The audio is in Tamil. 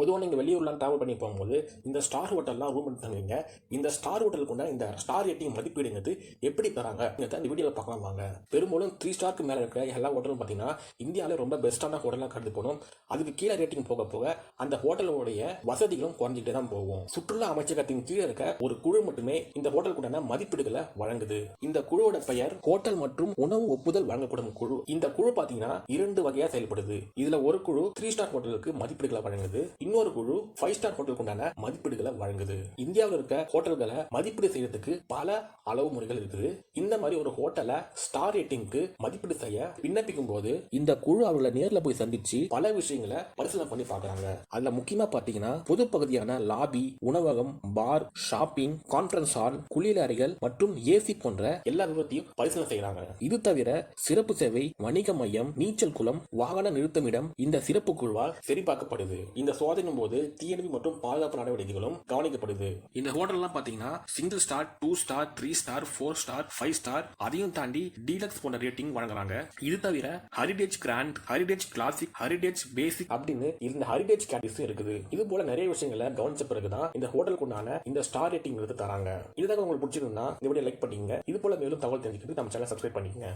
பொதுவாக நீங்கள் வெளியூர்லாம் ட்ராவல் பண்ணி போகும்போது இந்த ஸ்டார் ஹோட்டல்லாம் ரூம் எடுத்து தங்குவீங்க. இந்த ஸ்டார் ஹோட்டலுக்குள்ள இந்த ஸ்டார் ரேட்டிங் மதிப்பீடுங்கிறது எப்படி தராங்க? இந்த வீடியோவில் பார்க்கலாம் வாங்க. பெரும்பாலும் த்ரீ ஸ்டாருக்கு மேலே இருக்கிற எல்லா ஹோட்டலும் பார்த்தீங்கன்னா இந்தியாவில் ரொம்ப பெஸ்ட்டான ஹோட்டலாக கருது போகணும் அதுக்கு கீழே ரேட்டிங் போக போக அந்த ஹோட்டலுடைய வசதிகளும் குறைஞ்சிக்கிட்டே தான் போகும். சுற்றுலா அமைச்சகத்தின் கீழே இருக்க ஒரு குழு மட்டுமே இந்த ஹோட்டலுக்குண்டான மதிப்பீடுகளை வழங்குது. இந்த குழுவோட பெயர் ஹோட்டல் மற்றும் உணவு ஒப்புதல் வழங்கப்படும் குழு. இந்த குழு பார்த்தீங்கன்னா இரண்டு வகையாக செயல்படுது. இதுல ஒரு குழு த்ரீ ஸ்டார் ஹோட்டலுக்கு மதிப்பீடுகளை வழங்குது. இன்னொரு குழு ஃபைவ் ஸ்டார் ஹோட்டலுக்கு மதிப்பீடுகளை வழங்குது. இந்தியாவில் இருக்க ஹோட்டல்களை மதிப்பீடு செய்யறதுக்கு பல அளவு முறைகள் இருக்குது. இந்த மாதிரி ஒரு ஹோட்டலை ஸ்டார் ரேட்டிங்க்கு மதிப்பீடு செய்ய விண்ணப்பிக்கும் போது இந்த குழு அவர்களை நேரில் போய் சந்திச்சு பல விஷயங்களை பரிசீலனை பண்ணி பார்க்குறாங்க. அதில் முக்கியமா பார்த்தீங்கன்னா பொது பகுதியான லாபி உணவகம் பார் ஷாப்பிங் கான்ஃபரன்ஸ் ஹால் குளியல் அறைகள் மற்றும் ஏசி போன்ற எல்லா விபத்தையும் பரிசீலனை செய்கிறாங்க இது தவிர சிறப்பு சேவை வணிக மையம் நீச்சல் குளம் வாகன நிறுத்தமிடம் இந்த சிறப்பு குழுவால் சரிபார்க்கப்படுது. இந்த சோதனை சோதனையின் போது தீயணைப்பு மற்றும் பாதுகாப்பு நடவடிக்கைகளும் கவனிக்கப்படுது. இந்த ஹோட்டல்லாம் பாத்தீங்கன்னா single star two star three star four star five star அதையும் தாண்டி டீலக்ஸ் போன்ற ரேட்டிங் வழங்குறாங்க. இது தவிர heritage grand heritage classic heritage basic அப்படின்னு இந்த ஹரிடேஜ் கேட்டகரிஸும் இருக்குது. இது போல நிறைய விஷயங்களை கவனிச்ச பிறகுதான் இந்த ஹோட்டலுக்கு உண்டான இந்த ஸ்டார் ரேட்டிங் எடுத்து தராங்க. இதுதான் உங்களுக்கு பிடிச்சிருந்தா இந்த வீடியோ லைக் பண்ணிக்கங்க. இது போல மேலும் தகவல் தெரிஞ்சுக்கிட்டு நம்ம சேனல் சப்ஸ்கிரைப் பண்ணிக்கங்க.